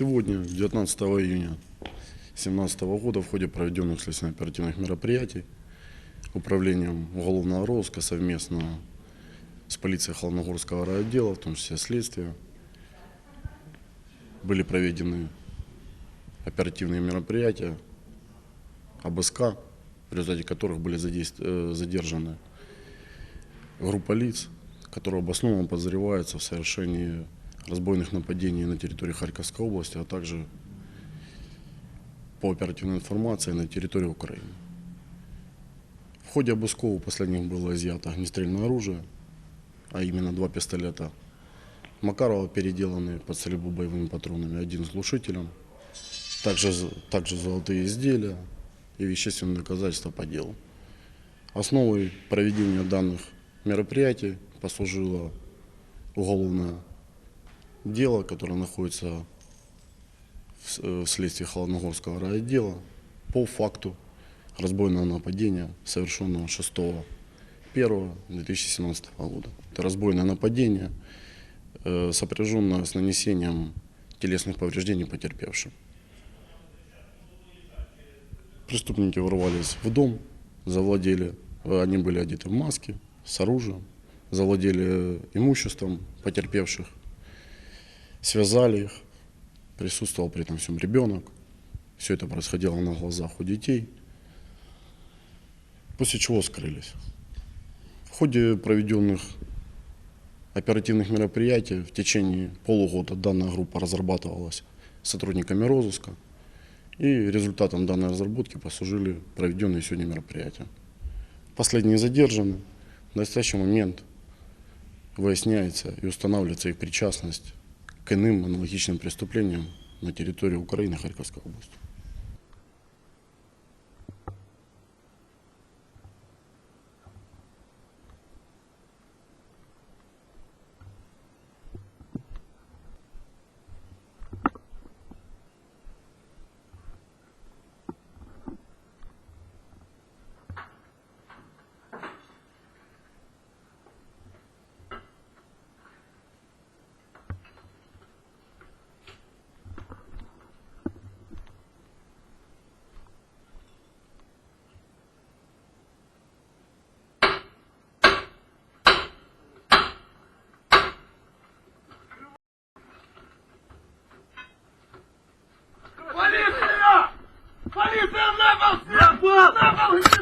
Сегодня, 19 июня 2017 года, в ходе проведенных следственно-оперативных мероприятий Управлением уголовного розыска совместно с полицией Холодногорского райотдела, в том числе следствия, были проведены оперативные мероприятия, обыска, в результате которых были э, задержаны группа лиц, которые обоснованно подозреваются в совершении разбойных нападений на территории Харьковской области, а также по оперативной информации на территории Украины. В ходе обысков у последних было изъято огнестрельное оружие, а именно два пистолета Макарова, переделанные под стрельбу боевыми патронами, один с глушителем, также, также золотые изделия и вещественные доказательства по делу. Основой проведения данных мероприятий послужило уголовное дело, которое находится э, в следствии Холодногорского райотдела по факту разбойного нападения, совершенного 6.1.2017 года. Это разбойное нападение, э, сопряженное с нанесением телесных повреждений потерпевшим. Преступники ворвались в дом, завладели, э, они были одеты в маски, с оружием, завладели имуществом потерпевших, связали их, присутствовал при этом всем ребенок. Все это происходило на глазах у детей, после чего скрылись. В ходе проведенных оперативных мероприятий в течение полугода данная группа разрабатывалась сотрудниками розыска, и результатом данной разработки послужили проведенные сегодня мероприятия. Последние задержаны. В настоящий момент выясняется и устанавливается их причастность к иным аналогичным преступлениям на территории Украины и Харьковской области. 死！不，不。